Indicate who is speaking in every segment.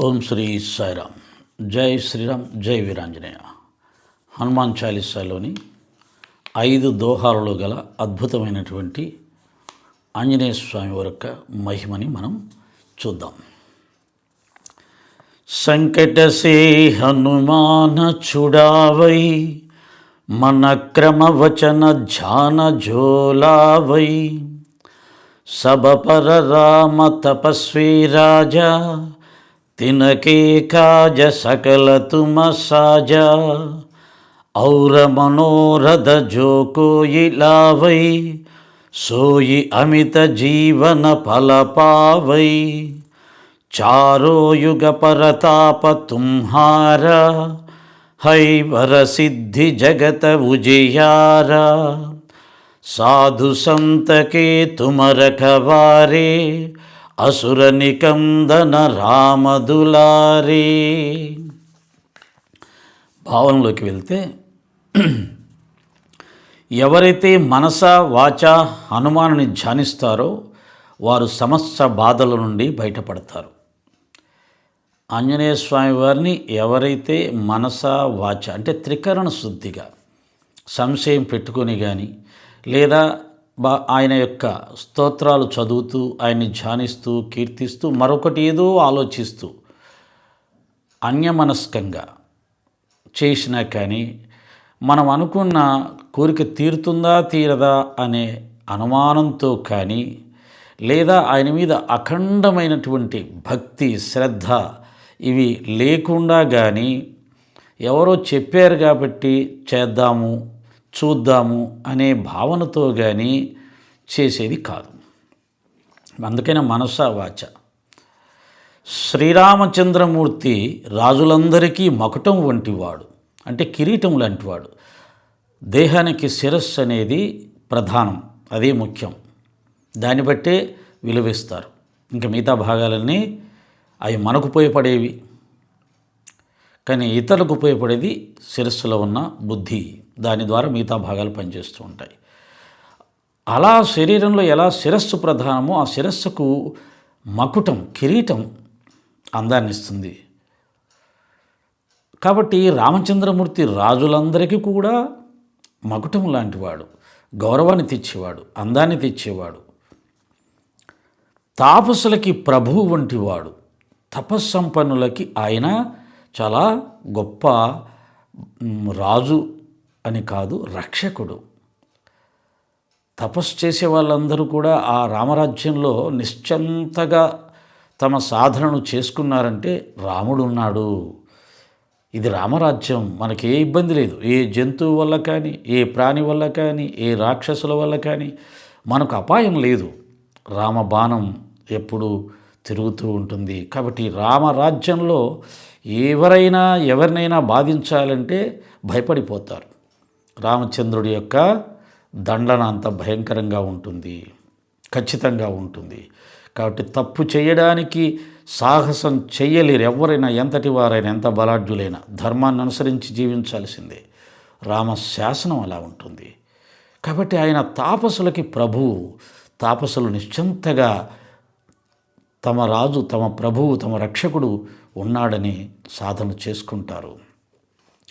Speaker 1: ఓం శ్రీ సాయిరామ్. జై శ్రీరామ్ జై వీరాంజనేయ. హనుమాన్ చాలీసాలోని ఐదు దోహాలలో గల అద్భుతమైనటువంటి ఆంజనేయ స్వామి యొక్క మహిమని మనం చూద్దాం. సంకటసే హనుమాన చుడావై మన క్రమవచన ధ్యాన జోలావై సబపర రామ తపస్వీ రాజా तिनके काज सकल तुम साजा और मनोरथ जो कोई लावई सोई अमित जीवन फल पावई चारो युग परताप तुम्हारा है वर सिद्धि जगत उजियारा साधु संत के तुम रखवारे అసుర నికందన రామదులారి. వెళ్తే ఎవరైతే మనస వాచ హనుమానుని ధ్యానిస్తారో వారు సమస్త బాధల నుండి బయటపడతారు. ఆంజనేయ స్వామి వారిని ఎవరైతే మనస వాచ అంటే త్రికరణ శుద్ధిగా సంశయం పెట్టుకొని కానీ లేదా ఆయన యొక్క స్తోత్రాలు చదువుతూ ఆయన్ని ధ్యానిస్తూ కీర్తిస్తూ మరొకటి ఏదో ఆలోచిస్తూ అన్యమనస్కంగా చేసినా కానీ మనం అనుకున్న కోరిక తీరుతుందా తీరదా అనే అనుమానంతో కానీ లేదా ఆయన మీద అఖండమైనటువంటి భక్తి శ్రద్ధ ఇవి లేకుండా కానీ ఎవరో చెప్పారు కాబట్టి చేద్దాము చూద్దాము అనే భావనతో కానీ చేసేది కాదు. అందుకనే మనస వాచ. శ్రీరామచంద్రమూర్తి రాజులందరికీ మకుటం వంటివాడు. అంటే కిరీటం లాంటివాడు. దేహానికి శిరస్సు అనేది ప్రధానం అదే ముఖ్యం. దాన్ని బట్టే విలువిస్తారు. ఇంకా మిగతా భాగాలన్నీ అవి మనకు ఉపయోగపడేవి కానీ ఇతరులకు ఉపయోగపడేది శిరస్సులో ఉన్న బుద్ధి. దాని ద్వారా మిగతా భాగాలు పనిచేస్తూ ఉంటాయి. అలా శరీరంలో ఎలా శిరస్సు ప్రధానమో ఆ శిరస్సుకు మకుటం కిరీటం అందాన్ని ఇస్తుంది. కాబట్టి రామచంద్రమూర్తి రాజులందరికీ కూడా మకుటం లాంటివాడు గౌరవాన్ని తెచ్చేవాడు అందాన్ని తెచ్చేవాడు. తాపసులకి ప్రభువు వంటివాడు తపస్సంపన్నులకి ఆయన చాలా గొప్ప రాజు అని కాదు రక్షకుడు. తపస్సు చేసే వాళ్ళందరూ కూడా ఆ రామరాజ్యంలో నిశ్చంతగా తమ సాధనను చేసుకున్నారంటే రాముడు ఉన్నాడు. ఇది రామరాజ్యం మనకి ఏ ఇబ్బంది లేదు. ఏ జంతువు వల్ల కానీ ఏ ప్రాణి వల్ల కానీ ఏ రాక్షసుల వల్ల కానీ మనకు అపాయం లేదు. రామ బాణం ఎప్పుడు తిరుగుతూ ఉంటుంది. కాబట్టి రామరాజ్యంలో ఎవరైనా ఎవరినైనా బాధించాలంటే భయపడిపోతారు. రామచంద్రుడి యొక్క దండన అంత భయంకరంగా ఉంటుంది. ఖచ్చితంగా ఉంటుంది. కాబట్టి తప్పు చేయడానికి సాహసం చెయ్యలేరు ఎవరైనా ఎంతటి వారైనా ఎంత బలాఢ్యులైనా ధర్మాన్ని అనుసరించి జీవించాల్సిందే. రామ శాసనం అలా ఉంటుంది. కాబట్టి ఆయన తాపసులకి ప్రభువు తాపసులు నిశ్చింతగా తమ రాజు తమ ప్రభువు తమ రక్షకుడు ఉన్నాడని సాధన చేసుకుంటారు.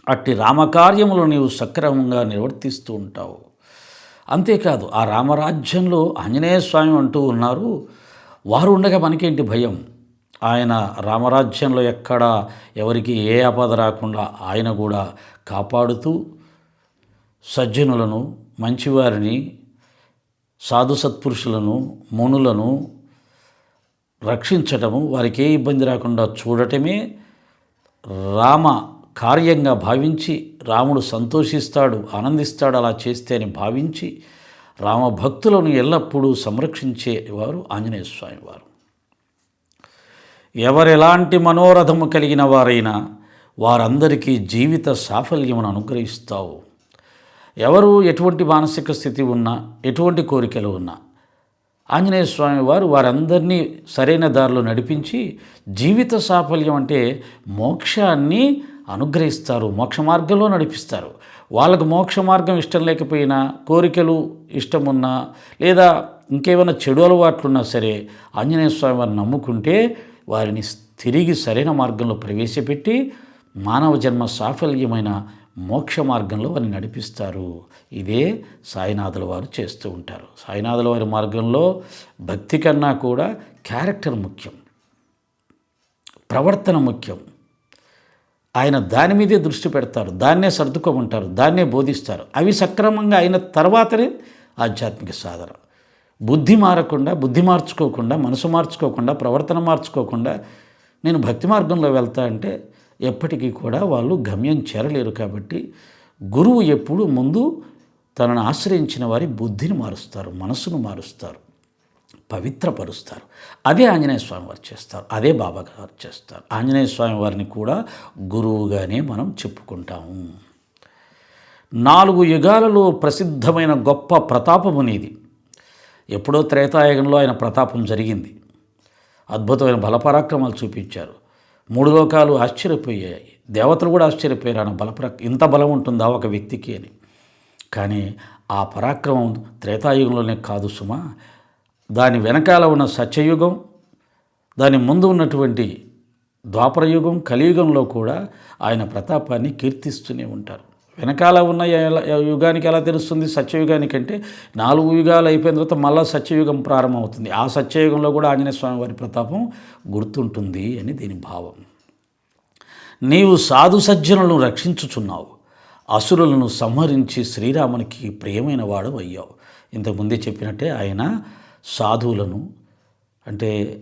Speaker 1: అట్టి రామకార్యములు నీవు సక్రమంగా నిర్వర్తిస్తూ ఉంటావు. అంతేకాదు ఆ రామరాజ్యంలో ఆంజనేయ స్వామి అంటూ ఉన్నారు వారు ఉండగా మనకేంటి భయం? ఆయన రామరాజ్యంలో ఎక్కడ ఎవరికి ఏ ఆపద రాకుండా ఆయన కూడా కాపాడుతూ సజ్జనులను మంచివారిని సాధు సత్పురుషులను మునులను రక్షించటము వారికి ఏ ఇబ్బంది రాకుండా చూడటమే రామ కార్యంగా భావించి రాముడు సంతోషిస్తాడు ఆనందిస్తాడు అలా చేస్తే అని భావించి రామ భక్తులను ఎల్లప్పుడూ సంరక్షించేవారు ఆంజనేయ స్వామి వారు. ఎవరెలాంటి మనోరథము కలిగిన వారైనా వారందరికీ జీవిత సాఫల్యమును అనుగ్రహిస్తావు. ఎవరు ఎటువంటి మానసిక స్థితి ఉన్నా ఎటువంటి కోరికలు ఉన్నా ఆంజనేయ స్వామి వారు వారందరినీ సరైన దారిలో నడిపించి జీవిత సాఫల్యం అంటే మోక్షాన్ని అనుగ్రహిస్తారు మోక్ష మార్గంలో నడిపిస్తారు. వాళ్ళకు మోక్ష మార్గం ఇష్టం లేకపోయినా కోరికలు ఇష్టం ఉన్నా లేదా ఇంకేమైనా చెడు అలవాట్లున్నా సరే ఆంజనేయ స్వామి వారిని నమ్ముకుంటే వారిని తిరిగి సరైన మార్గంలో ప్రవేశపెట్టి మానవ జన్మ సాఫల్యమైన మోక్ష మార్గంలో వారిని నడిపిస్తారు. ఇదే సాయినాథుల వారు చేస్తూ ఉంటారు. సాయినాథుల వారి మార్గంలో భక్తి కన్నా కూడా క్యారెక్టర్ ముఖ్యం. ప్రవర్తన ముఖ్యం. ఆయన దాని మీదే దృష్టి పెడతారు. దాన్నే సర్దుకోమంటారు. దాన్నే బోధిస్తారు. అవి సక్రమంగా అయిన తర్వాతనే ఆధ్యాత్మిక సాధన. బుద్ధి మారకుండా బుద్ధి మార్చుకోకుండా మనసు మార్చుకోకుండా ప్రవర్తన మార్చుకోకుండా నేను భక్తి మార్గంలో వెళ్తా అంటే ఎప్పటికీ కూడా వాళ్ళు గమ్యం చేరలేరు కాబట్టి గురువు ఎప్పుడు ముందు తనను ఆశ్రయించిన వారి బుద్ధిని మారుస్తారు మనసును మారుస్తారు పవిత్రపరుస్తారు. అదే ఆంజనేయ స్వామి వారు చేస్తారు అదే బాబా గారు చేస్తారు. ఆంజనేయ స్వామి వారిని కూడా గురువుగానే మనం చెప్పుకుంటాము. నాలుగు యుగాలలో ప్రసిద్ధమైన గొప్ప ప్రతాపమునిది ఎప్పుడో త్రేతాయుగంలో ఆయన ప్రతాపం జరిగింది. అద్భుతమైన బలపరాక్రమాలు చూపించారు. మూడు లోకాలు ఆశ్చర్యపోయాయి. దేవతలు కూడా ఆశ్చర్యపోయారు. ఆయన బలపరా ఇంత బలం ఉంటుందా ఒక వ్యక్తికి? అని. కానీ ఆ పరాక్రమం త్రేతాయుగంలోనే కాదు సుమా. దాని వెనకాల ఉన్న సత్యయుగం దాని ముందు ఉన్నటువంటి ద్వాపరయుగం కలియుగంలో కూడా ఆయన ప్రతాపాన్ని కీర్తిస్తూనే ఉంటారు. వెనకాల ఉన్న యుగానికి ఎలా తెలుస్తుంది? సత్యయుగానికంటే నాలుగు యుగాలు అయిపోయిన తర్వాత మళ్ళీ సత్యయుగం ప్రారంభమవుతుంది. ఆ సత్యయుగంలో కూడా ఆంజనేయ స్వామి వారి ప్రతాపం గుర్తుంటుంది అని దీని భావం. నీవు సాధు సజ్జనులను రక్షించుచున్నావు. అసురులను సంహరించి శ్రీరామునికి ప్రియమైన వాడు అయ్యావు. ఇంతకుముందే చెప్పినట్టే ఆయన సాధువులను అంటే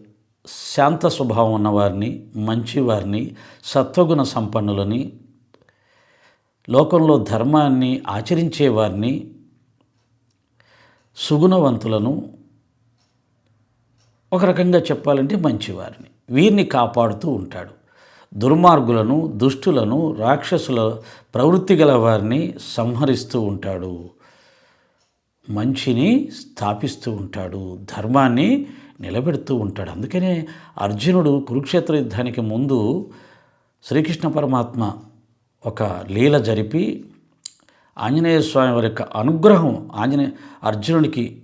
Speaker 1: శాంత స్వభావం ఉన్నవారిని మంచివారిని సత్వగుణ సంపన్నులని లోకంలో ధర్మాన్ని ఆచరించేవారిని సుగుణవంతులను ఒక రకంగా చెప్పాలంటే మంచివారిని. వీరిని కాపాడుతూ ఉంటాడు. దుర్మార్గులను దుష్టులను రాక్షసుల ప్రవృత్తి గల వారిని సంహరిస్తూ ఉంటాడు. మంచిని స్థాపిస్తూ ఉంటాడు. ధర్మాన్ని నిలబెడుతూ ఉంటాడు. అందుకనే అర్జునుడు కురుక్షేత్ర యుద్ధానికి ముందు శ్రీకృష్ణ పరమాత్మ ఒక లీల జరిపి ఆంజనేయ స్వామి వారి యొక్క అనుగ్రహం ఆంజనేయ అర్జునునికి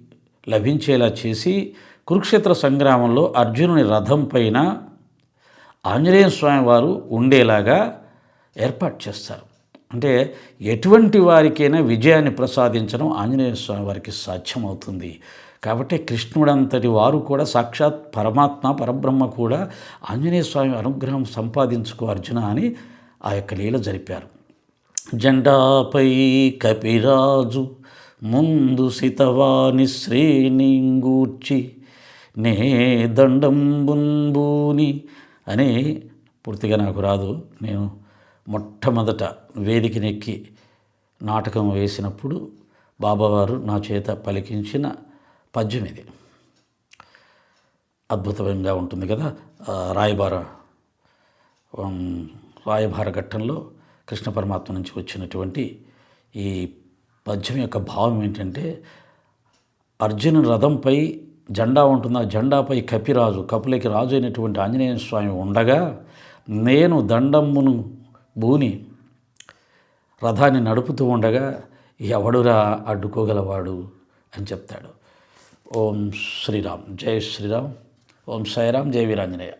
Speaker 1: లభించేలా చేసి కురుక్షేత్ర సంగ్రామంలో అర్జునుని రథం పైన ఆంజనేయ స్వామి వారు ఉండేలాగా ఏర్పాటు చేస్తారు. అంటే ఎటువంటి వారికైనా విజయాన్ని ప్రసాదించడం ఆంజనేయ స్వామి వారికి సాధ్యమవుతుంది. కాబట్టి కృష్ణుడంతటి వారు కూడా సాక్షాత్ పరమాత్మ పరబ్రహ్మ కూడా ఆంజనేయ స్వామి అనుగ్రహం సంపాదించుకో అర్జున అని ఆ యొక్క లీల జరిపారు. జెండాపై కపిరాజు ముందు సితవాని శ్రేణింగూర్చి నే దండంబుంబూని అని పూర్తిగా నాకు రాదు. నేను మొట్టమొదట వేదికనెక్కి నాటకం వేసినప్పుడు బాబావారు నా చేత పలికించిన పద్యం ఇది. అద్భుతంగా ఉంటుంది కదా రాయబార ఉమ్, ఘట్టంలో కృష్ణ పరమాత్మ నుంచి వచ్చినటువంటి ఈ పద్యం యొక్క భావం ఏంటంటే అర్జున రథంపై జెండా ఉంటుంది? ఆ జెండాపై కపిరాజు కపులకి రాజు అయినటువంటి ఆంజనేయ స్వామి ఉండగా నేను దండమ్మును బూని రథాన్ని నడుపుతూ ఉండగా ఎవడురా అడ్డుకోగలవాడు అని చెప్తాడు. ఓం శ్రీరామ్. జై శ్రీరామ్. ఓం సాయిరామ్. జై వీరాంజనేయ.